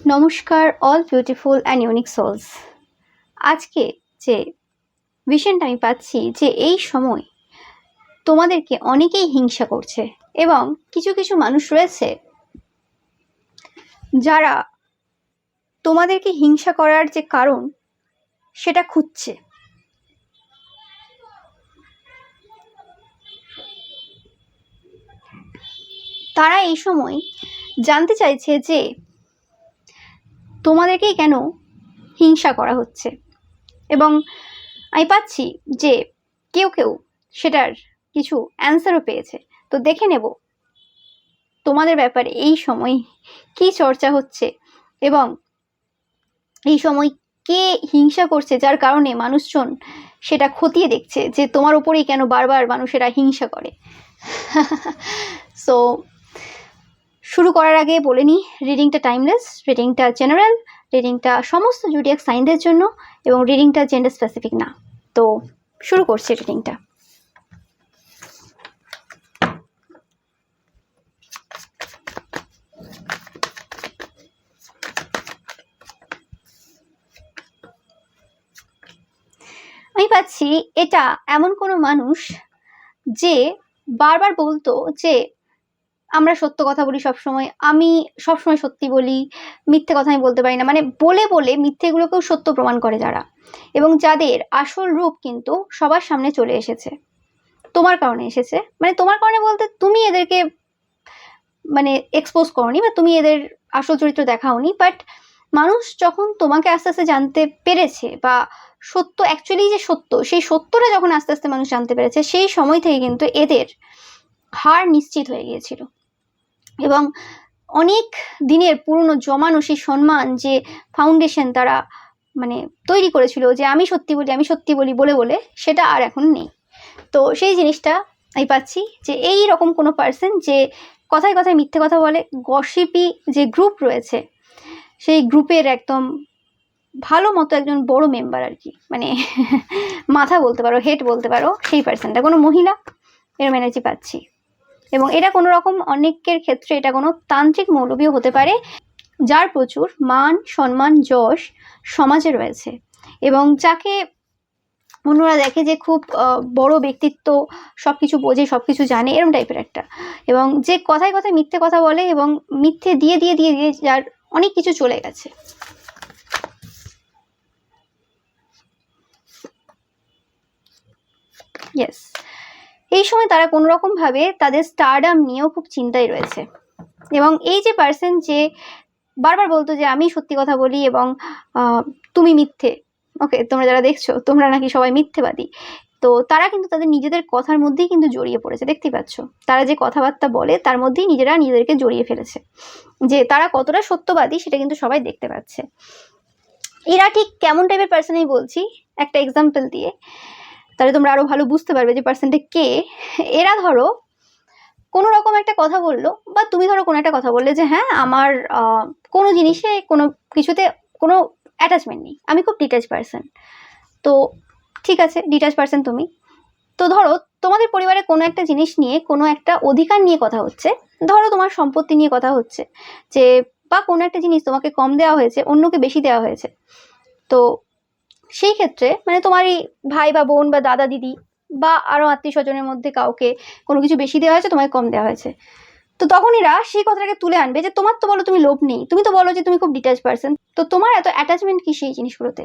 নমস্কার all beautiful and unique souls আজকে যে ভিশনটা আমি পাচ্ছি যে এই সময় তোমাদেরকে অনেকেই হিংসা করছে এবং কিছু কিছু মানুষ রয়েছে যারা তোমাদেরকে হিংসা করার যে কারণ সেটা খুঁজছে। তারা এই সময় জানতে চাইছে যে তোমাদেরকেই কেন হিংসা করা হচ্ছে? এবং আমি পাচ্ছি যে কেউ কেউ সেটার কিছু অ্যান্সারও পেয়েছে। তো দেখে নেব তোমাদের ব্যাপারে এই সময় কি চর্চা হচ্ছে এবং এই সময় কে হিংসা করছে যার কারণে মানুষজন সেটা খতিয়ে দেখছে যে তোমার ওপরেই কেন বারবার মানুষেরা হিংসা করে। সো শুরু করার আগে বলে নিই রিডিংটা টাইমলেস রিডিংটা জেনারেল রিডিংটা সমস্ত জুডিয়াক সাইনদের জন্য এবং রিডিংটা জেন্ডার স্পেসিফিক না। তো শুরু করছি রিডিংটা আমি পাচ্ছি, এটা এমন কোনো মানুষ যে বারবার বলতো যে আমরা সত্য কথা বলি সবসময়, আমি সবসময় সত্যি বলি, মিথ্যে কথা আমি বলতে পারি না। মানে বলে বলে মিথ্যেগুলোকেও সত্য প্রমাণ করে যারা। এবং যাদের আসল রূপ কিন্তু সবার সামনে চলে এসেছে। তোমার কারণে এসেছে। মানে তোমার কারণে বলতে তুমি এদেরকে মানে এক্সপোজ করনি বা তুমি এদের আসল চরিত্র দেখাওনি। বাট মানুষ যখন তোমাকে আস্তে আস্তে জানতে পেরেছে বা সত্য অ্যাকচুয়ালি যে সত্য, সেই সত্যটা যখন আস্তে আস্তে মানুষ জানতে পেরেছে, সেই সময় থেকে কিন্তু এদের হার নিশ্চিত হয়ে গিয়েছিল। এবং অনেক দিনের পুরনো জমানো সেই সম্মান যে ফাউন্ডেশন তারা মানে তৈরি করেছিল যে আমি সত্যি বলি, আমি সত্যি বলি বলে বলে সেটা আর এখন নেই। তো সেই জিনিসটা আমি পাচ্ছি যে এই রকম কোনো পার্সন যে কথায় কথায় মিথ্যে কথা বলে গসিপি যে গ্রুপ রয়েছে, সেই গ্রুপের একদম ভালো মতো একজন বড় মেম্বার আর কি। মানে মাথা বলতে পারো হেড বলতে পারো, সেই পার্সনটা কোনো মহিলা এরম এনার্জি পাচ্ছি। এবং এটা কোনো রকম অনেকের ক্ষেত্রে এটা কোনো তান্ত্রিক মৌলবীও হতে পারে, যার প্রচুর মান, সম্মান, যশ সমাজে রয়েছে। এবং যাকে অন্যরা দেখে যে খুব বড় ব্যক্তিত্ব সব কিছু বোঝে সব কিছু জানে, এরম টাইপের একটা। এবং যে কথায় কথায় মিথ্যে কথা বলে এবং মিথ্যে দিয়ে দিয়ে দিয়ে দিয়ে যার অনেক কিছু চলে গেছে। ইয়েস এই সময় তারা কোনো রকমভাবে তাদের স্টারডাম নিয়েও খুব চিন্তায় রয়েছে। এবং এই যে পার্সন যে বারবার বলতো যে আমি সত্যি কথা বলি এবং তুমি মিথ্যে ওকে তোমরা যারা দেখছ, তোমরা নাকি সবাই মিথ্যেবাদী। তো তারা কিন্তু তাদের নিজেদের কথার মধ্যেই কিন্তু জড়িয়ে পড়েছে দেখতেই পাচ্ছ? তারা যে কথাবার্তা বলে তার মধ্যেই নিজেরা নিজেদেরকে জড়িয়ে ফেলেছে। যে তারা কতটা সত্যবাদী সেটা কিন্তু সবাই দেখতে পাচ্ছে। এরা ঠিক কেমন টাইপের পার্সন আমি বলছি? একটা এক্সাম্পল দিয়ে। তাহলে তোমরা আরও ভালো বুঝতে পারবে যে পার্সনটা কে। এরা ধরো কোনো রকম একটা কথা বলল বা তুমি ধরো কোনো একটা কথা বললে যে হ্যাঁ আমার কোনো জিনিসে কোনো কিছুতে কোনো অ্যাটাচমেন্ট নেই। আমি খুব ডিটাচ পার্সন তো ঠিক আছে ডিটাচ পার্সন তুমি। তো ধরো তোমাদের পরিবারে কোনো একটা জিনিস নিয়ে কোনো একটা অধিকার নিয়ে কথা হচ্ছে। ধরো তোমার সম্পত্তি নিয়ে কথা হচ্ছে যে, বা কোনো একটা জিনিস তোমাকে কম দেওয়া হয়েছে, অন্যকে বেশি দেওয়া হয়েছে। তো সেই ক্ষেত্রে মানে তোমারই ভাই বা বোন বা দাদা, দিদি বা আরও আত্মীয় স্বজনের মধ্যে কাউকে কোনো কিছু বেশি দেওয়া হয়েছে, তোমায় কম দেওয়া হয়েছে। তো তখন এরা সেই কথাটাকে তুলে আনবে যে, তোমার তো বলো তুমি লোভ নেই। তুমি তো বলো যে, তুমি খুব ডিটাচ পার্সন তো তোমার এত অ্যাটাচমেন্ট কি সেই জিনিসগুলোতে?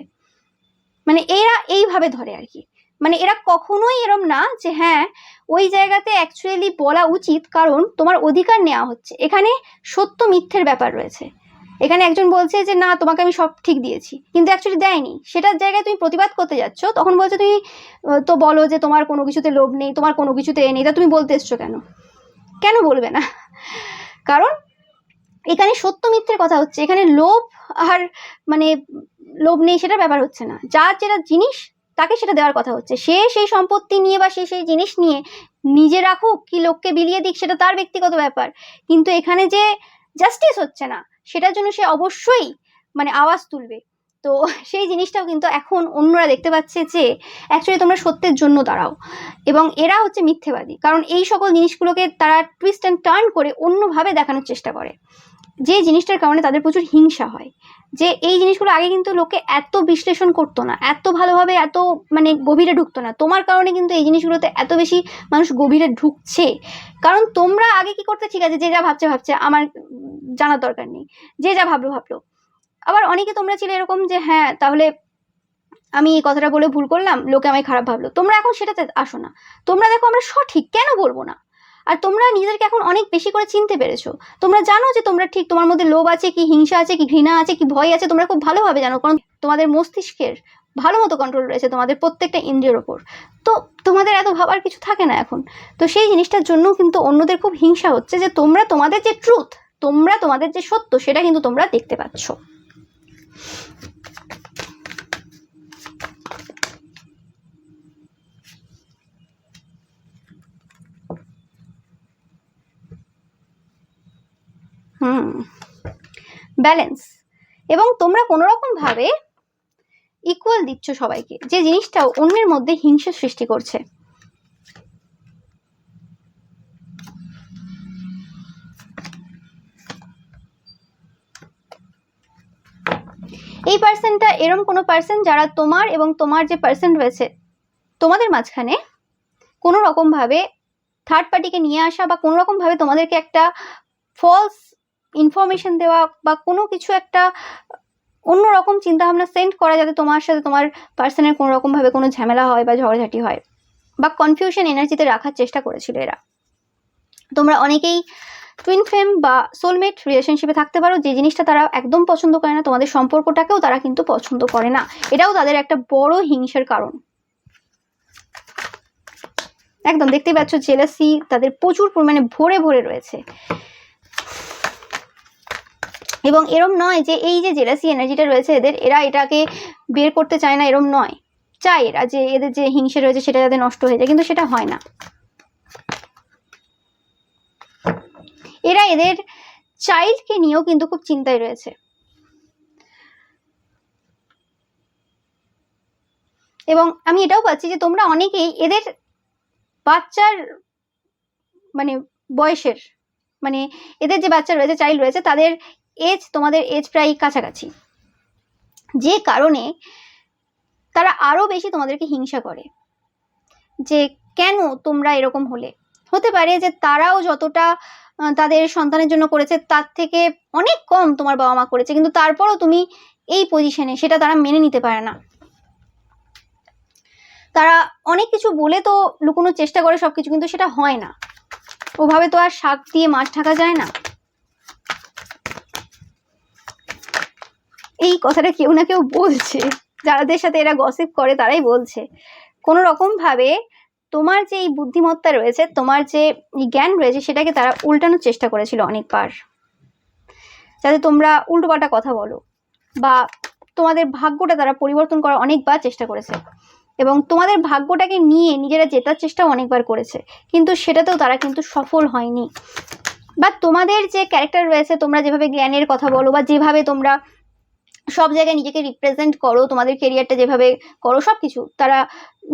মানে এরা এইভাবে ধরে আর কি। মানে এরা কখনোই এরম না যে হ্যাঁ ওই জায়গাতে অ্যাকচুয়ালি বলা উচিত কারণ তোমার অধিকার নেওয়া হচ্ছে। এখানে সত্য মিথ্যের ব্যাপার রয়েছে। এখানে একজন বলছে যে, না, তোমাকে আমি সব ঠিক দিয়েছি। কিন্তু অ্যাকচুয়ালি দেয়নি। সেটার জায়গায় তুমি প্রতিবাদ করতে যাচ্ছ, তখন বলছো, তুমি, তো বলো যে, তোমার কোনো কিছুতে লোভ নেই, তোমার কোনো কিছুতে এ নেই, তা তুমি বলতে এসছো কেন? কেন বলবে না? কারণ এখানে সত্য মিথ্যের কথা হচ্ছে। এখানে লোভ আর মানে লোভ নেই সেটার ব্যাপার হচ্ছে না। যার যেটা জিনিস, তাকে সেটা দেওয়ার কথা হচ্ছে। সে সেই সম্পত্তি নিয়ে বা সে সেই জিনিস নিয়ে নিজে রাখুক কি লোককে বিলিয়ে দিক, সেটা তার ব্যক্তিগত ব্যাপার। কিন্তু এখানে যে জাস্টিস হচ্ছে না সেটার জন্য সে অবশ্যই মানে আওয়াজ তুলবে। তো সেই জিনিসটাও কিন্তু এখন অন্যরা দেখতে পাচ্ছে যে অ্যাকচুয়ালি তোমরা সত্যের জন্য দাঁড়াও। এবং এরা হচ্ছে মিথ্যেবাদী। কারণ এই সকল জিনিসগুলোকে তারা টুইস্ট অ্যান্ড টার্ন করে অন্যভাবে দেখানোর চেষ্টা করে। যে জিনিসটার কারণে তাদের প্রচুর হিংসা হয়। যে এই জিনিসগুলো আগে কিন্তু লোকে এত বিশ্লেষণ করতো না, এত ভালোভাবে এত মানে গভীরে ঢুকতো না। তোমার কারণে কিন্তু এই জিনিসগুলোতে এত বেশি মানুষ গভীরে ঢুকছে। কারণ তোমরা আগে কি করতে ঠিক আছে, যে যা ভাবছে ভাবছে, আমার জানার দরকার নেই। যে যা ভাবলো ভাবলো। আবার অনেকে তোমরা ছিলে এরকম যে হ্যাঁ তাহলে আমি এই কথাটা বলে ভুল করলাম, লোকে আমায় খারাপ ভাবলো। তোমরা এখন সেটাতে আসো না। তোমরা দেখো আমরা সঠিক, কেন বলব না? আর তোমরা নিজেদেরকে এখন অনেক বেশি করে চিনতে পেরেছ। তোমরা জানো যে তোমরা ঠিক তোমার মধ্যে লোভ আছে কি হিংসা আছে কি ঘৃণা আছে কি ভয় আছে, তোমরা খুব ভালোভাবে জানো, কারণ তোমাদের মস্তিষ্কের ভালো মতো কন্ট্রোল রয়েছে তোমাদের প্রত্যেকটা ইন্দ্রিয়ের ওপর। তো তোমাদের এত ভাবার কিছু থাকে না এখন। তো সেই জিনিসটার জন্য কিন্তু অন্যদের খুব হিংসা হচ্ছে যে তোমরা তোমাদের যে ট্রুথ তোমরা তোমাদের যে সত্য, সেটা কিন্তু তোমরা দেখতে পাচ্ছ। হুম। ব্যালেন্স। এবং তোমরা কোনো রকম ভাবে ইকুয়াল দিচ্ছ সবাইকে। যে জিনিসটা অন্যের মধ্যে হিংসা সৃষ্টি করছে। এই পার্সনটা এরম কোনো পার্সন যারা তোমার এবং তোমার যে পার্সন রয়েছে, তোমাদের মাঝখানে কোনো রকমভাবে থার্ড পার্টিকে নিয়ে আসা বা কোনো রকমভাবে তোমাদেরকে একটা ফলস ইনফরমেশন দেওয়া বা কোনো কিছু একটা, অন্য রকম চিন্তাভাবনা সেন্ড করা যাতে তোমার সাথে তোমার পার্সনের কোনো রকমভাবে কোনো ঝামেলা হয় বা ঝগড়াঝাটি হয় বা কনফিউশন এনার্জিতে রাখার চেষ্টা করেছিল এরা। তোমরা অনেকেই টুইন ফ্লেম বা সোলমেট রিলেশনশিপে থাকতে পারো, যে জিনিসটা তারা একদম পছন্দ করে না, তোমাদের সম্পর্কটাকেও তারা কিন্তু পছন্দ করে না। এটাও তাদের একটা বড় হিংসার কারণ। একদম, দেখতেই পাচ্ছ জেলাসি তাদের প্রচুর পরিমাণে ভরে ভরে রয়েছে। এবং এরম নয় যে এই যে জেলাসি এনার্জিটা রয়েছে এদের, এরা এটাকে বের করতে চায় না, এরম নয়। চায় এরা যে এদের যে হিংসে রয়েছে সেটা যাতে নষ্ট হয়ে যায়, কিন্তু সেটা হয় না। এরা এদের চাইল্ডকে নিয়েও কিন্তু খুব চিন্তায় রয়েছে। এবং আমি এটাও পাচ্ছি যে তোমরা অনেকেই এদের বাচ্চার মানে বয়সের মানে এদের যে বাচ্চা রয়েছে চাইল্ড রয়েছে, তাদের এজ তোমাদের এজ প্রায় কাছাকাছি। যে কারণে তারা আরও বেশি তোমাদেরকে হিংসা করে যে কেন তোমরা এরকম হলে? হতে পারে যে তারাও যতটা তাদের সন্তানের জন্য করেছে, তার থেকে অনেক কম তোমার বাবা মা করেছে, কিন্তু তারপরও তুমি এই পজিশনে সেটা তারা মেনে নিতে পারে না। তারা অনেক কিছু বলে তো লুকোনোর চেষ্টা করে সবকিছু, কিন্তু সেটা হয় না। ওভাবে তো আর শাক দিয়ে মাছ ঢাকা যায় না। এই কথাটা কেউ না কেউ বলছে। যাদের সাথে এরা গসিপ করে, তারাই বলছে। কোনো রকম ভাবে তোমার যে এই বুদ্ধিমত্তা রয়েছে, তোমার যে জ্ঞান রয়েছে, সেটাকে তারা উল্টানোর চেষ্টা করেছিল অনেকবার। যাতে তোমরা উল্টোপাল্টা কথা বলো বা তোমাদের ভাগ্যটা তারা পরিবর্তন করার অনেকবার চেষ্টা করেছে। এবং তোমাদের ভাগ্যটাকে নিয়ে নিজেরা জেতার চেষ্টা অনেকবার করেছে। কিন্তু সেটাতেও তারা কিন্তু সফল হয়নি। বা তোমাদের যে ক্যারেক্টার রয়েছে, তোমরা যেভাবে জ্ঞানের কথা বলো বা যেভাবে তোমরা সব জায়গায় নিজেকে রিপ্রেজেন্ট করো, তোমাদের কেরিয়ারটা যেভাবে করো সব কিছু তারা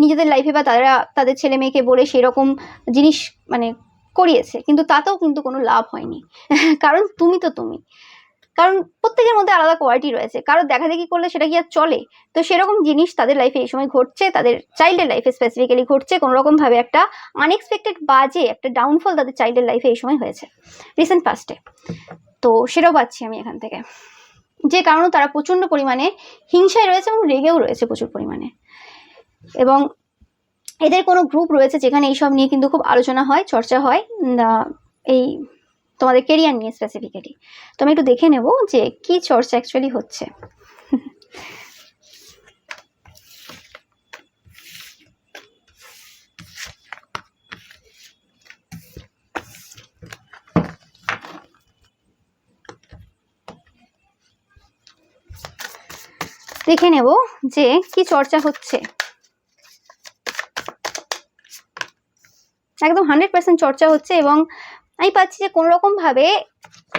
নিজেদের লাইফে বা তারা তাদের ছেলে মেয়েকে বলে সেরকম জিনিস মানে করিয়েছে, কিন্তু তাতেও কিন্তু কোনো লাভ হয়নি। কারণ তুমি তো তুমি। কারণ প্রত্যেকের মধ্যে আলাদা কোয়ালিটি রয়েছে। কারও দেখা দেখি করলে সেটা কি আর চলে? তো সেরকম জিনিস তাদের লাইফে এই সময় ঘটছে, তাদের চাইল্ডের লাইফে স্পেসিফিক্যালি ঘটছে কোনো রকমভাবে একটা আনএক্সপেক্টেড বাজে, একটা ডাউনফল তাদের চাইল্ডের লাইফে এই সময় হয়েছে রিসেন্ট পাস্টে তো সেটাও পাচ্ছি আমি এখান থেকে। যে কারণে তারা প্রচণ্ড পরিমাণে হিংসায় রয়েছে এবং রেগেও রয়েছে প্রচুর পরিমাণে। এবং এদের কোনো গ্রুপ রয়েছে যেখানে এইসব নিয়ে কিন্তু খুব আলোচনা হয়, চর্চা হয় এই তোমাদের কেরিয়ার নিয়ে স্পেসিফিক্যালি তো আমি একটু দেখে নেব যে কি চর্চা অ্যাকচুয়ালি হচ্ছে। দেখে নেব যে কি চর্চা হচ্ছে। একদম হান্ড্রেড পার্সেন্ট চর্চা হচ্ছে এবং আমি পাচ্ছি যে কোনো রকম ভাবে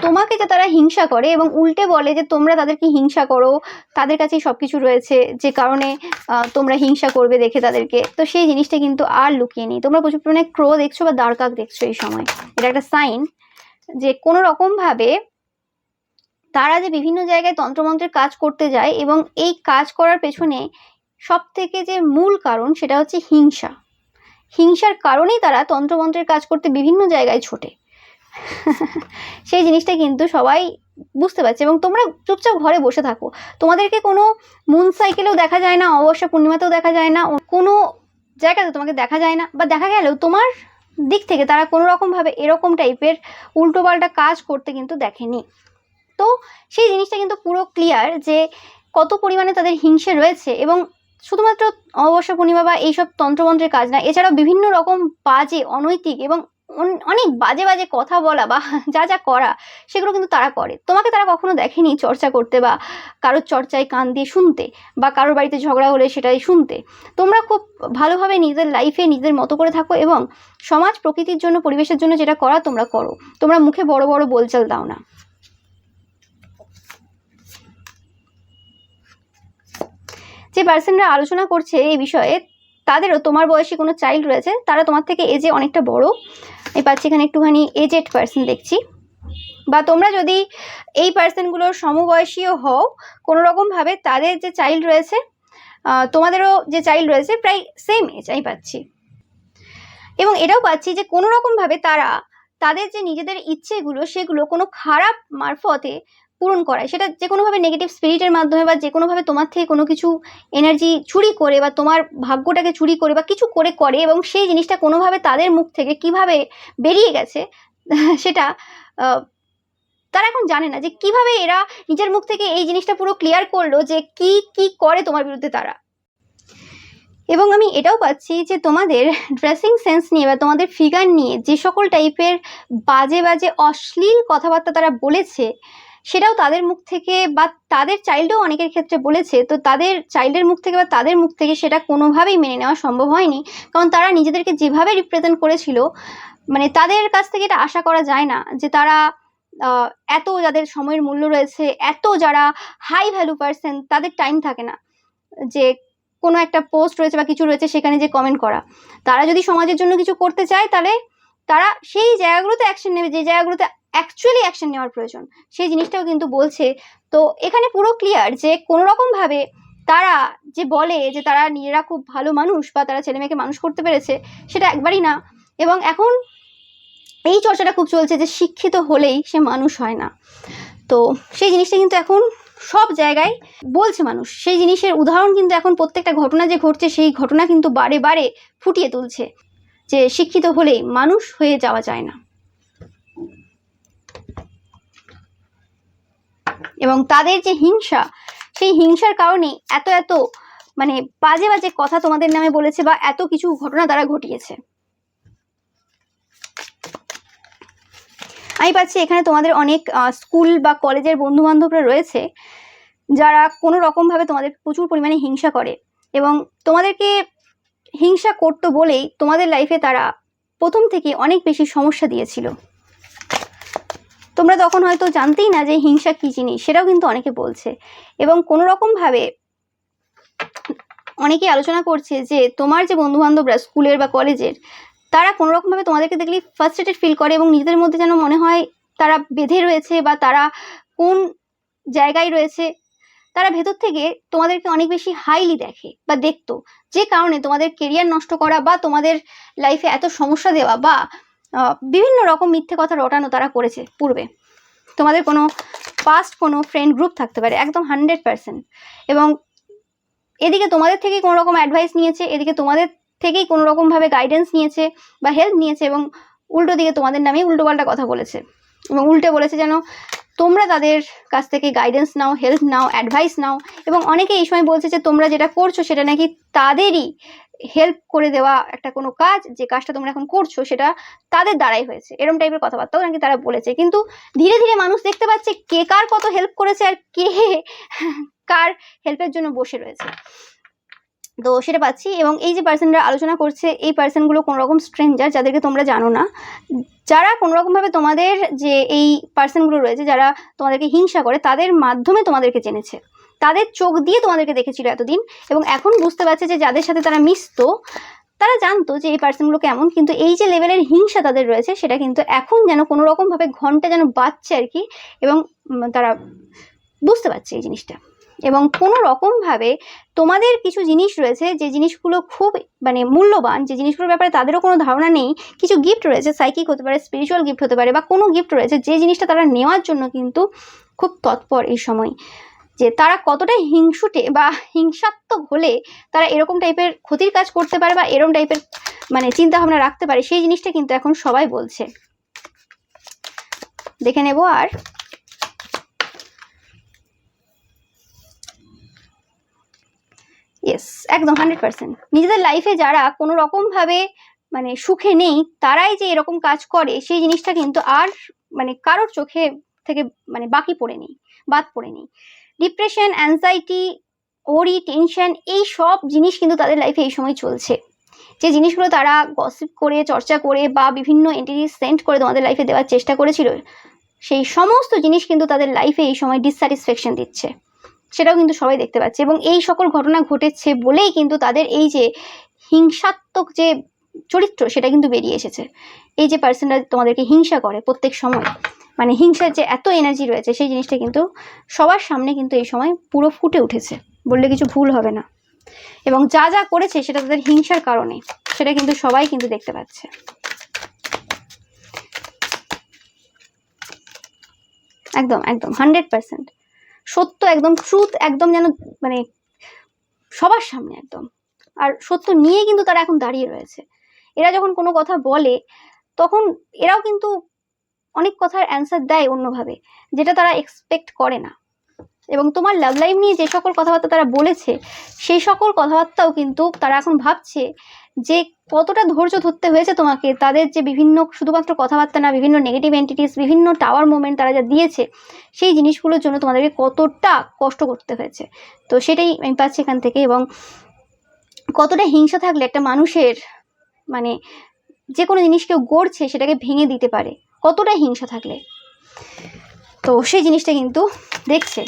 তোমাকে যে তারা হিংসা করে এবং উল্টে বলে যে তোমরা তাদেরকে হিংসা করো, তাদের কাছেই সব কিছু রয়েছে, যে কারণে তোমরা হিংসা করবে দেখে তাদেরকে। তো সেই জিনিসটা কিন্তু আর লুকিয়ে নেই। তোমরা প্রচুর পরিমাণে ক্রো দেখছ বা দ্বারকাক দেখছ এই সময়। এটা একটা সাইন যে কোনো রকম ভাবে তারা যে বিভিন্ন জায়গায় তন্ত্রমন্ত্রের কাজ করতে যায় এবং এই কাজ করার পেছনে সব থেকে যে মূল কারণ সেটা হচ্ছে হিংসা। হিংসার কারণেই তারা তন্ত্রমন্ত্রের কাজ করতে বিভিন্ন জায়গায় ছোটে। সেই জিনিসটা কিন্তু সবাই বুঝতে পারছে এবং তোমরা চুপচাপ ঘরে বসে থাকো। তোমাদেরকে কোনো মুন সাইকেলেও দেখা যায় না অবশ্যই পূর্ণিমাতেও দেখা যায় না, কোনো জায়গাতে তোমাকে দেখা যায় না বা দেখা গেলেও তোমার দিক থেকে তারা কোনো রকমভাবে এরকম টাইপের উল্টোপাল্টা কাজ করতে কিন্তু দেখেনি। তো সেই জিনিসটা কিন্তু পুরো ক্লিয়ার যে কত পরিমাণে তাদের হিংসে রয়েছে এবং শুধুমাত্র অমাবস্যা পূর্ণিমা বা এইসব তন্ত্রমন্ত্রের কাজ না, এছাড়াও বিভিন্ন রকম বাজে, অনৈতিক এবং অন- অনেক বাজে বাজে কথা বলা বা যা যা করা, সেগুলো কিন্তু তারা করে। তোমাকে তারা কখনো দেখেনি চর্চা করতে বা কারোর চর্চায় কান দিয়ে শুনতে বা কারোর বাড়িতে ঝগড়া হলে সেটাই শুনতে? তোমরা খুব ভালোভাবে নিজেদের লাইফে নিজেদের মতো করে থাকো এবং সমাজ প্রকৃতির জন্য, পরিবেশের জন্য যেটা করা, তোমরা করো। তোমরা মুখে বড় বড় বলচাল দাও না। যে পার্সনরা আলোচনা করছে এই বিষয়ে, তাদেরও তোমার বয়সী কোনো চাইল্ড রয়েছে, তারা তোমার থেকে এজে অনেকটা বড় এই পাচ্ছি এখানে একটুখানি এজেড পার্সন দেখছি। বা তোমরা যদি এই পার্সনগুলোর সমবয়সীও হও, কোনো রকমভাবে তাদের যে চাইল্ড রয়েছে তোমাদেরও যে চাইল্ড রয়েছে প্রায় সেম এজ আমি পাচ্ছি। এবং এটাও পাচ্ছি যে কোনো রকমভাবে তারা, তাদের যে নিজেদের ইচ্ছেগুলো, সেগুলো কোনো খারাপ মারফতে পূরণ করায়। সেটা যে কোনোভাবে নেগেটিভ স্পিরিটের মাধ্যমে বা যে কোনোভাবে তোমার থেকে কোনো কিছু এনার্জি চুরি করে বা তোমার ভাগ্যটাকে চুরি করে বা কিছু করে করে এবং সেই জিনিসটা কোনোভাবে তাদের মুখ থেকে কীভাবে বেরিয়ে গেছে, সেটা তারা এখন জানে না যে কীভাবে এরা নিজের মুখ থেকে এই জিনিসটা পুরো ক্লিয়ার করল যে কি কি করে তোমার বিরুদ্ধে তারা। এবং আমি এটাও পাচ্ছি যে তোমাদের ড্রেসিং সেন্স নিয়ে বা তোমাদের ফিগার নিয়ে যে সকল টাইপের বাজে বাজে, অশ্লীল কথাবার্তা তারা বলেছে সেটাও তাদের মুখ থেকে বা তাদের চাইল্ডও অনেকের ক্ষেত্রে বলেছে, তো তাদের চাইল্ডের মুখ থেকে বা তাদের মুখ থেকে সেটা কোনোভাবেই মেনে নেওয়া সম্ভব হয়নি। কারণ তারা নিজেদেরকে যেভাবে রিপ্রেজেন্ট করেছিল মানে তাদের কাছ থেকে এটা আশা করা যায় না যে তারা এত যাদের সময়ের মূল্য রয়েছে, এত যারা হাই ভ্যালু পার্সন তাদের টাইম থাকে না। যে কোনো একটা পোস্ট রয়েছে বা কিছু রয়েছে সেখানে যে কমেন্ট করা। তারা যদি সমাজের জন্য কিছু করতে চায় তাহলে তারা সেই জায়গাগুলোতে অ্যাকশন নেবে, যে জায়গাগুলোতে অ্যাকচুয়ালি অ্যাকশন নেওয়ার প্রয়োজন। সেই জিনিসটাও কিন্তু বলছে। তো এখানে পুরো ক্লিয়ার যে কোনো রকমভাবে তারা যে বলে যে তারা নিজেরা খুব ভালো মানুষ বা তারা ছেলে মেয়েকে মানুষ করতে পেরেছে, সেটা একবারই না। এবং এখন এই চর্চাটা খুব চলছে যে শিক্ষিত হলেই সে মানুষ হয় না। তো সেই জিনিসটা কিন্তু এখন সব জায়গায় বলছে মানুষ। সেই জিনিসের উদাহরণ কিন্তু এখন প্রত্যেকটা ঘটনা যে ঘটছে, সেই ঘটনা কিন্তু বারে বারে ফুটিয়ে তুলছে। যে শিক্ষিত হলেই মানুষ হয়ে যাওয়া যায় না। এবং তাদের যে হিংসা, সেই হিংসার কারণে এত এত মানে বাজে বাজে কথা তোমাদের নামে বলেছে বা এত কিছু ঘটনা তারা ঘটিয়েছে। আমি পাচ্ছি এখানে তোমাদের অনেক স্কুল বা কলেজের বন্ধু বান্ধবরা রয়েছে, যারা কোনো রকমভাবে তোমাদের প্রচুর পরিমাণে হিংসা করে এবং তোমাদেরকে হিংসা করতো বলেই তোমাদের লাইফে তারা প্রথম থেকে অনেক বেশি সমস্যা দিয়েছিল। তোমরা তখন হয়তো জানতেই না যে হিংসা কী জিনিস, সেটাও কিন্তু অনেকে বলছে। এবং কোনো রকমভাবে অনেকেই আলোচনা করছে যে তোমার যে বন্ধু বান্ধবরা স্কুলের বা কলেজের, তারা কোনো রকমভাবে তোমাদেরকে দেখলেই ফার্স্ট্রেটেড ফিল করে এবং নিজেদের মধ্যে যেন মনে হয় তারা বেঁধে রয়েছে বা তারা কোন জায়গায় রয়েছে, তারা ভেতর থেকে তোমাদেরকে অনেক বেশি হাইলি দেখে বা দেখতো। যে কারণে তোমাদের কেরিয়ার নষ্ট করা বা তোমাদের লাইফে এত সমস্যা দেওয়া বা বিভিন্ন রকম মিথ্যে কথা রটানো তারা করেছে পূর্বে। তোমাদের কোনো পাস্ট কোনো ফ্রেন্ড গ্রুপ থাকতে পারে, একদম হান্ড্রেড পার্সেন্ট এবং এদিকে তোমাদের থেকেই কোনো রকম অ্যাডভাইস নিয়েছে, এদিকে তোমাদের থেকেই কোনো রকমভাবে গাইডেন্স নিয়েছে বা হেল্প নিয়েছে এবং উল্টো দিকে তোমাদের নামেই উল্টোপাল্টা কথা বলেছে। এবং উল্টে বলেছে যেন তোমরা তাদের কাছ থেকে গাইডেন্স নাও হেল্প নাও অ্যাডভাইস নাও এবং অনেকে এই সময় বলছে যে তোমরা যেটা করছ সেটা নাকি তাদেরই হেল্প করে দেওয়া একটা কোনো কাজ, যে কাজটা তোমরা এখন করছ সেটা তাদের দ্বারাই হয়েছে। এরকম টাইপের কথাবার্তাও নাকি তারা বলেছে। কিন্তু ধীরে ধীরে মানুষ দেখতে পাচ্ছে কে কার কত হেল্প করেছে আর কে কার হেল্পের জন্য বসে রয়েছে। তো সেটা পাচ্ছি এবং এই যে পার্সনরা আলোচনা করছে, এই পার্সনগুলো রকম স্ট্রেঞ্জার যাদেরকে তোমরা জানো না। যারা কোনো রকমভাবে তোমাদের যে এই পার্সনগুলো রয়েছে, যারা তোমাদেরকে হিংসা করে, তাদের মাধ্যমে তোমাদেরকে জেনেছে। তাদের চোখ দিয়ে তোমাদেরকে দেখেছিল এতদিন এবং এখন বুঝতে পারছে যে যাদের সাথে তারা মিশতো, তারা জানতো যে এই পার্সনগুলোকে কেমন, কিন্তু এই যে লেভেলের হিংসা তাদের রয়েছে, সেটা কিন্তু এখন যেন কোনো রকমভাবে ঘণ্টা যেন বাজছে আর কি এবং তারা বুঝতে পারছে এই জিনিসটা। এবং কোনো রকমভাবে তোমাদের কিছু জিনিস রয়েছে, যে জিনিসগুলো খুব মানে মূল্যবান, যে জিনিসগুলোর ব্যাপারে তাদেরও কোনো ধারণা নেই, কিছু গিফট রয়েছে সাইকিক হতে পারে স্পিরিচুয়াল গিফট হতে পারে বা কোনো গিফট রয়েছে, যে জিনিসটা তারা নেওয়ার জন্য কিন্তু খুব তৎপর এই সময়। যে তারা কতটা হিংসুটে বা হিংসাত্মক হলে তারা এরকম টাইপের ক্ষতির কাজ করতে পারে বা এরকম টাইপের মানে চিন্তা ভাবনা রাখতে পারে, সেই জিনিসটা কিন্তু এখন সবাই বলছে। দেখে নেব আর ইয়েস একদম হান্ড্রেড পার্সেন্ট নিজেদের লাইফে যারা কোনো রকমভাবে মানে সুখে নেই, তারাই যে এরকম কাজ করে, সেই জিনিসটা কিন্তু আর মানে কারোর চোখে থেকে মানে বাকি পড়ে নেই, বাদ পড়ে নেই। ডিপ্রেশন অ্যাংজাইটি ওরি টেনশন এই সব জিনিস কিন্তু তাদের লাইফে এই সময় চলছে। যে জিনিসগুলো তারা গসিপ করে, চর্চা করে বা বিভিন্ন এন্টিটি সেন্ড করে তোমাদের লাইফে দেওয়ার চেষ্টা করেছিল, সেই সমস্ত জিনিস কিন্তু তাদের লাইফে এই সময় ডিসস্যাটিসফ্যাকশন দিচ্ছে। সেটাও কিন্তু সবাই দেখতে পাচ্ছে এবং এই সকল ঘটনা ঘটেছে বলেই কিন্তু তাদের এই যে হিংসাত্মক যে চরিত্র সেটা কিন্তু বেরিয়ে এসেছে। এই যে পার্সনরা তোমাদেরকে হিংসা করে প্রত্যেক সময় মানে হিংসার যে এত এনার্জি রয়েছে সেই জিনিসটা কিন্তু সবার সামনে কিন্তু এই সময় পুরো ফুটে উঠেছে, বললে কিছু ভুল হবে না। এবং যা যা করেছে সেটা তাদের হিংসার কারণে, সেটা কিন্তু সবাই কিন্তু দেখতে পাচ্ছে। একদম একদম হান্ড্রেড পার্সেন্ট সত্য একদম ট্রুথ একদম যেন মানে সবার সামনে একদম। আর সত্য নিয়ে কিন্তু তারা এখন দাঁড়িয়ে রয়েছে। এরা যখন কোনো কথা বলে, তখন এরাও কিন্তু অনেক কথার অ্যান্সার দেয় অন্যভাবে, যেটা তারা এক্সপেক্ট করে না। এবং তোমার লাভ লাইফ নিয়ে যে সকল কথাবার্তা তারা বলেছে, সেই সকল কথাবার্তাও কিন্তু তারা এখন ভাবছে যে কতটা ধৈর্য ধরতে হয়েছে তোমাকে। তাদের যে বিভিন্ন শুধুমাত্র কথাবার্তা না, বিভিন্ন নেগেটিভ এন্টিটিস বিভিন্ন টাওয়ার মুভমেন্ট তারা যা দিয়েছে, সেই জিনিসগুলোর জন্য তোমাদেরকে কতটা কষ্ট করতে হয়েছে। তো সেটাই আমি পাচ্ছি এখান থেকে এবং কতটা হিংসা থাকলে একটা মানুষের মানে যে কোনো জিনিস কেউ গড়ছে, সেটাকে ভেঙে দিতে পারে। কতটা হিংসা থাকলে। তো সেই জিনিসটা কিন্তু দেখছে।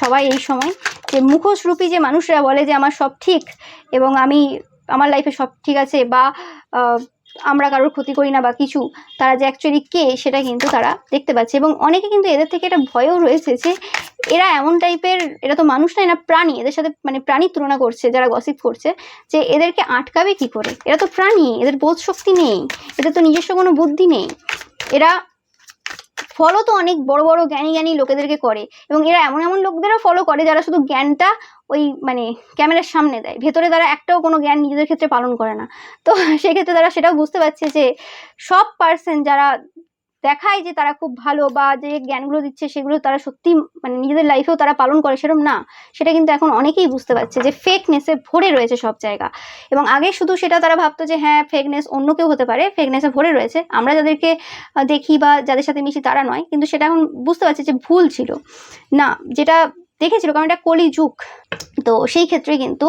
সবাই এই সময় যে মুখোশরূপী যে মানুষরা বলে যে আমার সব ঠিক এবং আমি আমার লাইফে সব ঠিক আছে বা আমরা কারোর ক্ষতি করি না বা কিছু, তারা যে অ্যাকচুয়ালি কে সেটা কিন্তু তারা দেখতে পাচ্ছে এবং অনেকে কিন্তু এদের থেকে একটা ভয়ও রয়েছে যে এরা এমন টাইপের এরা তো মানুষ না এরা প্রাণী, এদের সাথে মানে প্রাণীর তুলনা করছে, যারা গসিপ করছে যে এদেরকে আটকাবে কি করে? এরা তো প্রাণী, এদের বোধ শক্তি নেই, এদের তো নিজস্ব কোনো বুদ্ধি নেই। এরা ফলো তো অনেক বড় বড় জ্ঞানী জ্ঞানী লোকেদেরকে করে এবং এরা এমন এমন লোকদেরও ফলো করে যারা শুধু জ্ঞানটা ওই মানে ক্যামেরার সামনে দেয়। ভেতরে তারা একটাও কোনো জ্ঞান নিজেদের ক্ষেত্রে পালন করে না। তো সেক্ষেত্রে তারা সেটাও বুঝতে পারছে যে সব পার্সন যারা দেখায় যে তারা খুব ভালো বা যে জ্ঞানগুলো দিচ্ছে সেগুলো তারা সত্যি মানে নিজেদের লাইফেও তারা পালন করে সেরকম না। সেটা কিন্তু এখন অনেকেই বুঝতে পারছে যে ফেকনেসে ভরে রয়েছে সব জায়গা। এবং আগে শুধু সেটা তারা ভাবতো যে হ্যাঁ ফেকনেস অন্য কেউ হতে পারে ফেকনেসে ভরে রয়েছে। আমরা যাদেরকে দেখি বা যাদের সাথে মিশি তারা নয়। কিন্তু সেটা এখন বুঝতে পারছে যে ভুল ছিল। না, যেটা দেখেছিল কারণ এটা কলি যুগ। তো সেই ক্ষেত্রে কিন্তু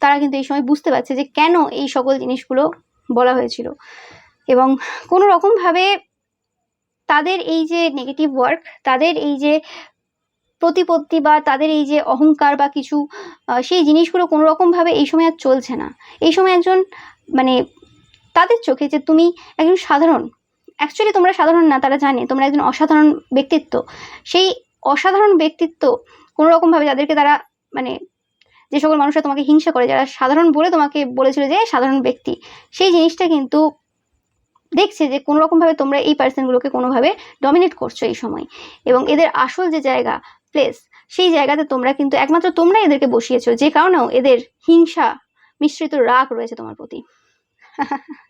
তারা কিন্তু এই সময় বুঝতে পারছে যে কেন এই সকল জিনিসগুলো বলা হয়েছিল। এবং কোনো রকমভাবে তাদের এই যে নেগেটিভ ওয়ার্ক তাদের এই যে প্রতিপত্তি বা তাদের এই যে অহংকার বা কিছু সেই জিনিসগুলো কোনো রকমভাবে এই সময় আর চলছে না। এই সময় একজন মানে তাদের চোখে যে তুমি একজন সাধারণ অ্যাকচুয়ালি তোমরা সাধারণ না, তারা জানে, তোমরা একজন অসাধারণ ব্যক্তিত্ব। সেই অসাধারণ ব্যক্তিত্ব কোনো রকমভাবে যাদেরকে তারা মানে যে সকল মানুষরা তোমাকে হিংসা করে, যারা সাধারণ বলে তোমাকে বলেছিল যে সাধারণ ব্যক্তি, সেই জিনিসটা কিন্তু দেখছে যে কোনো রকমভাবে তোমরা এই পার্সনগুলোকে কোনোভাবে ডমিনেট করছ এই সময়। এবং এদের আসল যে জায়গা প্লেস সেই জায়গাতে তোমরা কিন্তু একমাত্র তোমরা এদেরকে বসিয়েছো, যে কারণেও এদের হিংসা, মিশ্রিত রাগ রয়েছে তোমার প্রতি।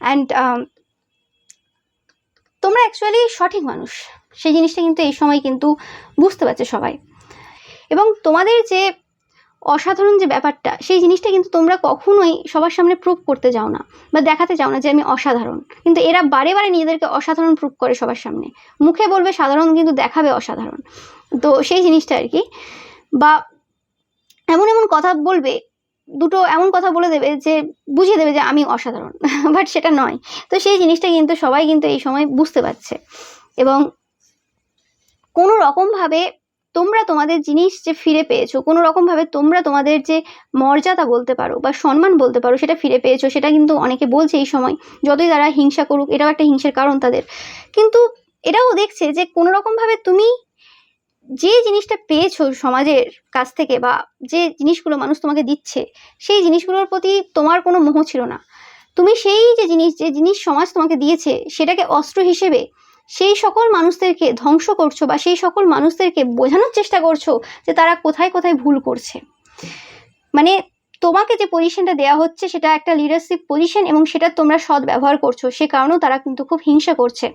অ্যান্ড তোমরা অ্যাকচুয়ালি সঠিক মানুষ। সেই জিনিসটা কিন্তু এই সময় কিন্তু বুঝতে পারছে সবাই। এবং তোমাদের যে অসাধারণ যে ব্যাপারটা, সেই জিনিসটা কিন্তু তোমরা কখনোই সবার সামনে প্রুভ করতে যাও না বা দেখাতে চাও না যে আমি অসাধারণ। কিন্তু এরা বারে বারে নিজেদেরকে অসাধারণ প্রুভ করে সবার সামনে। মুখে বলবে সাধারণ, কিন্তু দেখাবে অসাধারণ। তো সেই জিনিসটা আর কি। বা এমন এমন কথা বলবে, দুটো এমন কথা বলে দেবে যে বুঝিয়ে দেবে যে আমি অসাধারণ বাট সেটা নয়। তো সেই জিনিসটা কিন্তু সবাই কিন্তু এই সময় বুঝতে পারছে। এবং কোনো রকমভাবে তোমরা তোমাদের জিনিস যে ফিরে পেয়েছ, কোনো রকমভাবে তোমরা তোমাদের যে মর্যাদা বলতে পারো বা সম্মান বলতে পারো, সেটা ফিরে পেয়েছ, সেটা কিন্তু অনেকে বলছে এই সময়, যতই তারা হিংসা করুক, এটাও একটা হিংসার কারণ তাদের। কিন্তু এটাও দেখছে যে কোনো রকমভাবে তুমি যে জিনিসটা পেয়েছ সমাজের কাছ থেকে বা যে জিনিসগুলো মানুষ তোমাকে দিচ্ছে, সেই জিনিসগুলোর প্রতি তোমার কোনো মোহ ছিল না। তুমি সেই যে জিনিস যে জিনিস সমাজ তোমাকে দিয়েছে, সেটাকে অস্ত্র হিসেবে সেই সকল মানুষদেরকে ধ্বংস করছ বা সেই সকল মানুষদেরকে বোঝানোর চেষ্টা করছ যে তারা কোথায় কোথায় ভুল করছে। মানে তোমাকে যে পজিশনটা দেওয়া হচ্ছে সেটা একটা লিডারশিপ পজিশন এবং সেটা তোমরা সৎ ব্যবহার করছ, সে কারণেও তারা কিন্তু খুব হিংসা করছে।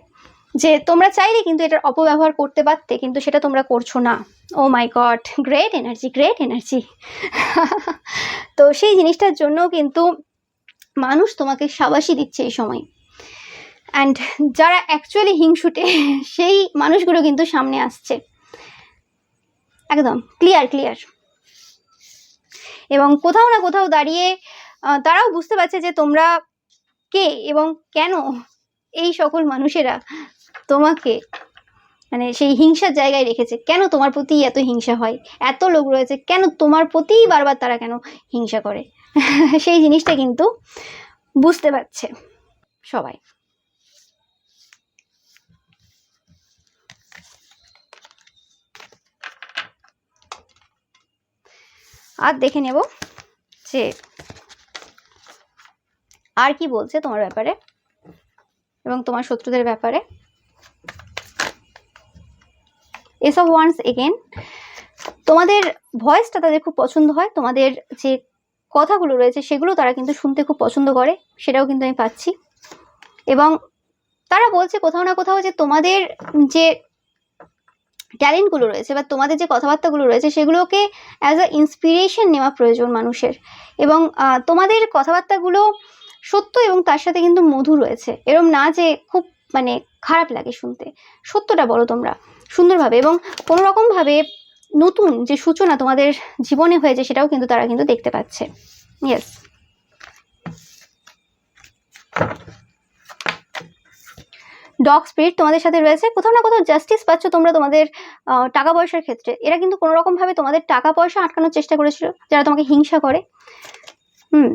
যে তোমরা চাইলে কিন্তু এটার অপব্যবহার করতে পারতে, কিন্তু সেটা তোমরা করছ না। ও my god great energy great energy তো সেই জিনিসটার জন্য কিন্তু মানুষ তোমাকে সাবাসী দিচ্ছে এই সময়। অ্যান্ড যারা অ্যাকচুয়ালি হিংসুটে, সেই মানুষগুলো কিন্তু সামনে আসছে। একদম ক্লিয়ার ক্লিয়ার এবং কোথাও না কোথাও দাঁড়িয়ে তারাও বুঝতে পারছে যে তোমরা কে এবং কেন এই সকল মানুষেরা তোমাকে মানে সেই হিংসার জায়গায় রেখেছে। কেন তোমার প্রতি এত হিংসা হয়? এত লোক রয়েছে, কেন তোমার প্রতিই বারবার তারা কেন হিংসা করে? সেই জিনিসটা কিন্তু বুঝতে পারছে সবাই। আর দেখে নেব যে আর কি বলছে তোমার ব্যাপারে এবং তোমার শত্রুদের ব্যাপারে। এসব ওয়ান্স এগেন তোমাদের ভয়েসটা তাদের খুব পছন্দ হয়। তোমাদের যে কথাগুলো রয়েছে সেগুলো তারা কিন্তু শুনতে খুব পছন্দ করে, সেটাও কিন্তু আমি পাচ্ছি। এবং তারা বলছে কোথাও না কোথাও যে তোমাদের যে ট্যালেন্টগুলো রয়েছে বা তোমাদের যে কথাবার্তাগুলো রয়েছে সেগুলোকে অ্যাজ আ ইন্সপিরেশন নেওয়া প্রয়োজন মানুষের। এবং তোমাদের কথাবার্তাগুলো সত্য এবং তার সাথে কিন্তু মধু রয়েছে। এরম না যে খুব মানে খারাপ লাগে শুনতে। সত্যটা বলো তোমরা, সুন্দরভাবে। এবং কোনো রকমভাবে নতুন যে সূচনা তোমাদের জীবনে হয়েছে সেটাও কিন্তু তারা কিন্তু দেখতে পাচ্ছে। ইয়েস ডগ স্পিরিট তোমাদের সাথে রয়েছে। কোথাও না কোথাও জাস্টিস পাচ্ছ তোমরা তোমাদের টাকা পয়সার ক্ষেত্রে। এরা কিন্তু কোনো রকমভাবে তোমাদের টাকা পয়সা আটকানোর চেষ্টা করেছিল, যারা তোমাকে হিংসা করে। হুম,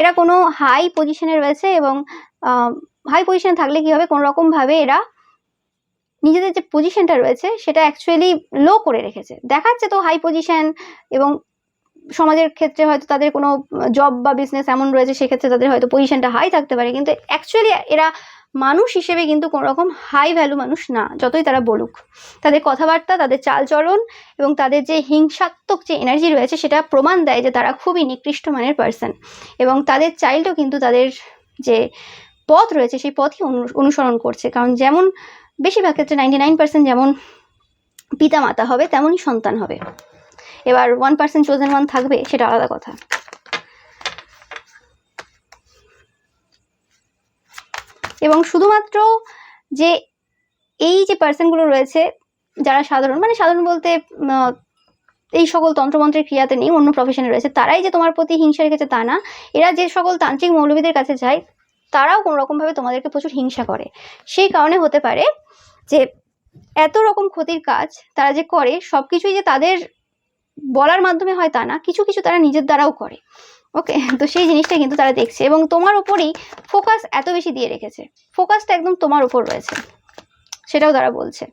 এরা কোনো হাই পজিশনে রয়েছে এবং হাই পজিশনে থাকলে কি হবে? কোনো রকমভাবে এরা নিজেদের যে পজিশনটা রয়েছে, সেটা অ্যাকচুয়ালি লো করে রেখেছে। দেখাচ্ছে তো হাই পজিশন এবং সমাজের ক্ষেত্রে হয়তো তাদের কোনো জব বা বিজনেস এমন রয়েছে, সেক্ষেত্রে তাদের হয়তো পজিশনটা হাই থাকতে পারে। কিন্তু অ্যাকচুয়ালি এরা মানুষ হিসেবে কিন্তু কোনো রকম হাই ভ্যালু মানুষ না, যতই তারা বলুক। তাদের কথাবার্তা, তাদের চালচলন এবং তাদের যে হিংসাত্মক যে এনার্জি রয়েছে, সেটা প্রমাণ দেয় যে তারা খুবই নিকৃষ্ট মানের পার্সন এবং তাদের চাইল্ডও কিন্তু তাদের যে পথ রয়েছে, সেই পথই অনু- অনুসরণ করছে। কারণ যেমন বেশিরভাগ ক্ষেত্রে নাইনটি নাইন পার্সেন্ট যেমন পিতা মাতা হবে, তেমনই সন্তান হবে। এবার ওয়ান পার্সেন্ট চোজেন ওয়ান থাকবে, সেটা আলাদা কথা। এবং শুধুমাত্র যে এই যে পার্সনগুলো রয়েছে, যারা সাধারণ মানে সাধারণ বলতে এই সকল তন্ত্রমন্ত্রের ক্রিয়াতে নেই, অন্য প্রফেশনে রয়েছে, তারাই যে তোমার প্রতি হিংসা রেখেছে তা না। এরা যে সকল তান্ত্রিক মৌলবীদের কাছে যায়, তারাও কোনো রকমভাবে তোমাদেরকে প্রচুর হিংসা করে। সেই কারণে হতে পারে যে এত রকম ক্ষতির কাজ তারা যে করে সব কিছুই যে তাদের বলার মাধ্যমে হয় তা না, কিছু কিছু তারা নিজের দ্বারাও করে। ওকে তো সেই জিনিসটা কিন্তু তারা দেখছে এবং তোমার উপরেই ফোকাস এত বেশি দিয়ে রেখেছে। ফোকাসটা একদম তোমার উপর রয়েছে। সেটাও তারা বলছে।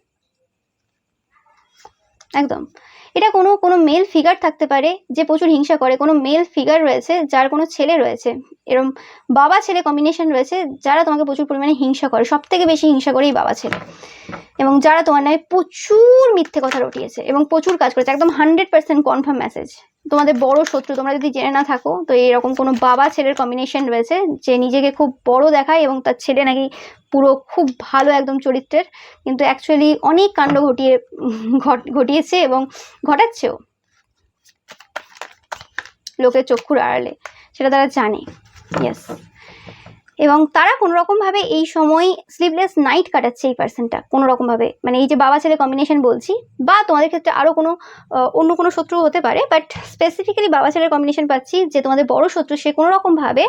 একদম। এটা কোনো কোনো মেল ফিগার থাকতে পারে যে প্রচুর হিংসা করে। কোনো মেল ফিগার রয়েছে, যার কোনো ছেলে রয়েছে। এরম বাবা ছেলে কম্বিনেশন রয়েছে, যারা তোমাকে প্রচুর পরিমাণে হিংসা করে। সব থেকে বেশি হিংসা করেই বাবা ছেলে। এবং যারা তোমার নামে প্রচুর মিথ্যে কথা রটিয়েছে এবং প্রচুর কাজ করেছে। একদম হান্ড্রেড পার্সেন্ট কনফার্ম মেসেজ তোমাদের বড় শত্রু, তোমরা যদি জেনে না থাকো, তো এরকম কোনো বাবা ছেলের কম্বিনেশন রয়েছে যে নিজেকে খুব বড় দেখায় এবং তার ছেলে নাকি পুরো খুব ভালো একদম চরিত্রের, কিন্তু অ্যাকচুয়ালি অনেক কাণ্ড ঘটিয়ে ঘটিয়েছে এবং ঘটাচ্ছেও। লোকের চক্ষুর আড়ালে, সেটা তারা জানে ইয়েস এবং তারা কোনো রকমভাবে এই সময় স্লিভলেস নাইট কাটাচ্ছে এই পার্সনটা কোনো রকমভাবে মানে এই যে বাবা ছেলে কম্বিনেশন বলছি, বা তোমাদের ক্ষেত্রে আরও কোনো অন্য কোনো শত্রু হতে পারে বাট স্পেসিফিক্যালি বাবা ছেলের কম্বিনেশন পাচ্ছি যে তোমাদের বড় শত্রু সে কোনো রকমভাবে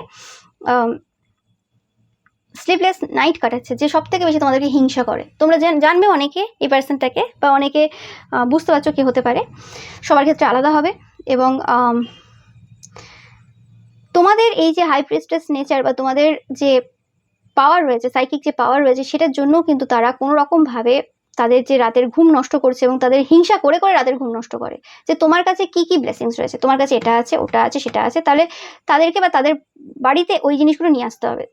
স্লিপলেস নাইট কাটাচ্ছে, যে সব থেকে বেশি তোমাদেরকে হিংসা করে। তোমরা জান- জানবে অনেকে এই পার্সনটাকে বা অনেকে বুঝতে পারছ কে হতে পারে। সবার ক্ষেত্রে আলাদা হবে এবং তোমাদের এই যে হাই প্রেস্টেস নেচার বা তোমাদের যে পাওয়ার রয়েছে সাইকিক যে পাওয়ার রয়েছে, সেটার জন্যও কিন্তু তারা কোনো রকমভাবে তাদের যে রাতের ঘুম নষ্ট করছে এবং তাদের হিংসা করে করে রাতের ঘুম নষ্ট করে। যে তোমার কাছে কি কি ব্লেসিংস রয়েছে? তোমার কাছে এটা আছে, ওটা আছে, সেটা আছে, তাহলে তাদেরকে বা তাদের বাড়িতে ওই জিনিসগুলো নিয়ে আসতে হবে।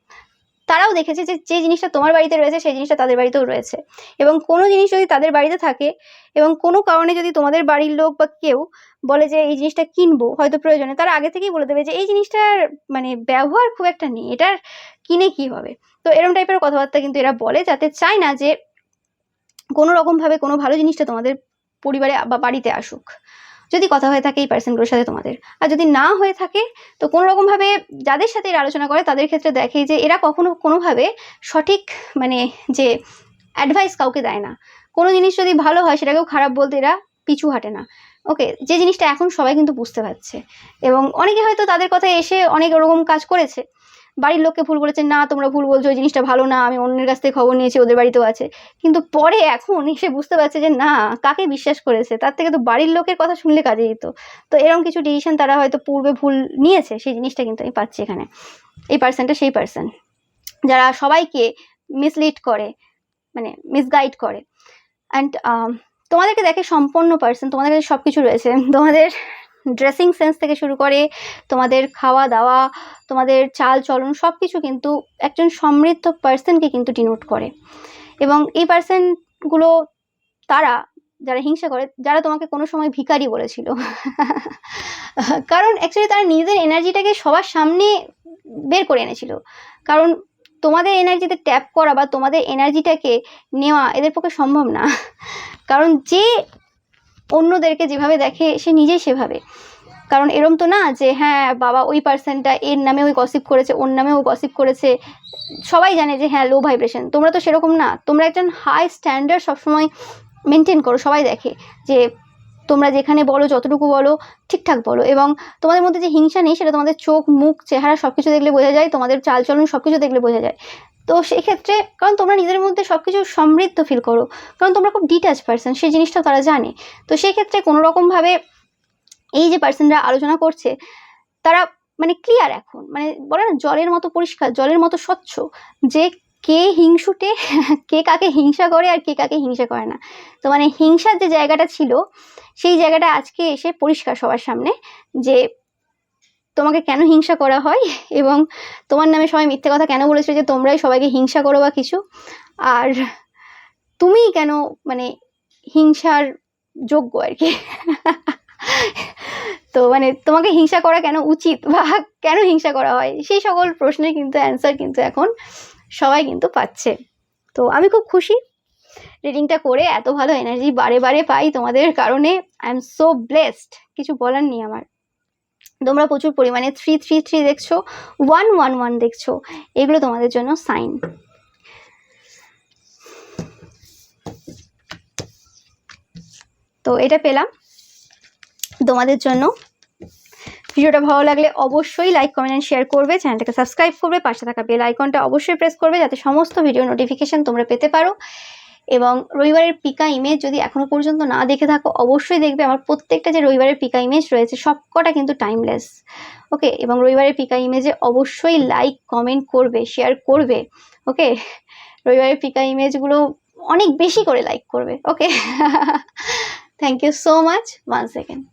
তারাও দেখেছে যে যে জিনিসটা তোমার বাড়িতে রয়েছে, সেই জিনিসটা তাদের বাড়িতেও রয়েছে। এবং কোনো জিনিস যদি তাদের বাড়িতে থাকে এবং কোনো কারণে যদি তোমাদের বাড়ির লোক বা কেউ বলে যে এই জিনিসটা কিনবো, হয়তো প্রয়োজনে, তারা আগে থেকেই বলে দেবে যে এই জিনিসটার মানে ব্যবহার খুব একটা নেই, এটার কিনে কি হবে? তো এরকম টাইপের কথাবার্তা কিন্তু এরা বলে যাতে চায় না যে কোনো রকমভাবে কোনো ভালো জিনিসটা তোমাদের পরিবারে বা বাড়িতে আসুক। যদি কথা হয়ে থাকে এই পার্সনগুলোর সাথে তোমাদের। আর যদি না হয়ে থাকে, তো কোনো রকমভাবে যাদের সাথে এরা আলোচনা করে, তাদের ক্ষেত্রে দেখে যে এরা কখনো কোনোভাবে সঠিক মানে যে অ্যাডভাইস কাউকে দেয় না। কোনো জিনিস যদি ভালো হয়, সেটাকেও খারাপ বলতে এরা পিছু হাঁটে না। ওকে যে জিনিসটা এখন সবাই কিন্তু বুঝতে পারছে। এবং অনেকে হয়তো তাদের কথায় এসে অনেক ওরকম কাজ করেছে। বাড়ির লোককে ভুল বলেছে, না, তোমরা ভুল বলছো ওই জিনিসটা ভালো না, আমি অন্যের কাছ থেকে খবর নিয়েছি, ওদের বাড়িতেও আছে। কিন্তু পরে এখন এসে বুঝতে পারছে যে, না, কাকে বিশ্বাস করেছে? তার থেকে তো বাড়ির লোকের কথা শুনলে কাজে যেত তো এরকম কিছু ডিসিশন তারা হয়তো পূর্বে ভুল নিয়েছে, সেই জিনিসটা কিন্তু আমি পাচ্ছি এখানে। এই পার্সনটা সেই পার্সন যারা সবাইকে মিসলিড করে মানে মিসগাইড করে। অ্যান্ড তোমাদেরকে দেখে সম্পন্ন পার্সন তোমাদের কাছে সব কিছু রয়েছে। তোমাদের ড্রেসিং সেন্স থেকে শুরু করে তোমাদের খাওয়া দাওয়া তোমাদের চাল চলন সব কিছু কিন্তু একজন সমৃদ্ধ পার্সনকে কিন্তু ডিনোট করে। এবং এই পার্সনগুলো তারা, যারা হিংসা করে, যারা তোমাকে কোনো সময় ভিখারি বলেছিল। কারণ অ্যাকচুয়ালি তারা নিজেদের এনার্জিটাকে সবার সামনে বের করে এনেছিল। কারণ তোমাদের এনার্জিতে ট্যাপ করা বা তোমাদের এনার্জিটাকে নেওয়া এদের পক্ষে সম্ভব না। কারণ যে অন্যদেরকে যেভাবে দেখে, সে নিজেই সেভাবে। কারণ এরম তো না যে হ্যাঁ বাবা ওই পার্সনটা এর নামে ওই গসিপ করেছে, ওর নামে ও গসিপ করেছে। সবাই জানে যে হ্যাঁ লো ভাইব্রেশন তোমরা তো সেরকম না। তোমরা একজন হাই স্ট্যান্ডার্ড সবসময় মেনটেন করো, সবাই দেখে যে তোমরা যেখানে বলো, যতটুকু বলো, ঠিকঠাক বলো। এবং তোমাদের মধ্যে যে হিংসা নেই, সেটা তোমাদের চোখ, মুখ, চেহারা সব কিছু দেখলে বোঝা যায়, তোমাদের চালচলন সব কিছু দেখলে বোঝা যায়। তো সেক্ষেত্রে, কারণ তোমরা নিজেদের মধ্যে সব কিছু সমৃদ্ধ ফিল করো, কারণ তোমরা খুব ডিটাচ পার্সন সেই জিনিসটা তারা জানে। তো সেই ক্ষেত্রে কোনো রকমভাবে এই যে পার্সনরা আলোচনা করছে, তারা মানে ক্লিয়ার এখন। মানে বলে না, জলের মতো পরিষ্কার, জলের মতো স্বচ্ছ, যে কে হিংসুটে, কে কাকে হিংসা করে আর কে কাকে হিংসা করে না। তো মানে হিংসার যে জায়গাটা ছিল, সেই জায়গাটা আজকে এসে পরিষ্কার সবার সামনে যে তোমাকে কেন হিংসা করা হয় এবং তোমার নামে সবাই মিথ্যে কথা কেন বলেছে যে তোমরাই সবাইকে হিংসা করো বা কিছু। আর তুমি কেন মানে হিংসার যোগ্য আর কি? তো মানে তোমাকে হিংসা করা কেন উচিত বা কেন হিংসা করা হয়? সেই সকল প্রশ্নের কিন্তু অ্যান্সার কিন্তু এখন সবাই কিন্তু পাচ্ছে। তো আমি খুব খুশি। রিডিংটা করে এত ভালো এনার্জি বারে বারে পাই তোমাদের কারণে। আই এম সো ব্লেসড কিছু বলার নেই আমার। তোমরা প্রচুর পরিমাণে থ্রি থ্রি থ্রি দেখছ। ওয়ান ওয়ান ওয়ান দেখছ। এগুলো তোমাদের জন্য সাইন তো এটা পেলাম। তোমাদের জন্য ভিডিওটা ভালো লাগলে অবশ্যই লাইক কমেন্ট অ্যান্ড শেয়ার করবে। চ্যানেলটাকে সাবস্ক্রাইব করবে। পাশে থাকা বেল আইকনটা অবশ্যই প্রেস করবে যাতে সমস্ত ভিডিও নোটিফিকেশান তোমরা পেতে পারো। এবং রবিবারের পিকা ইমেজ যদি এখনও পর্যন্ত না দেখে থাকো, অবশ্যই দেখবে আমার প্রত্যেকটা যে রবিবারের পিকা ইমেজ রয়েছে, সবকটা কিন্তু টাইমলেস ওকে এবং রবিবারের পিকা ইমেজে অবশ্যই লাইক কমেন্ট করবে শেয়ার করবে। ওকে রবিবারের পিকা ইমেজগুলো অনেক বেশি করে লাইক করবে। Okay thank you so much one second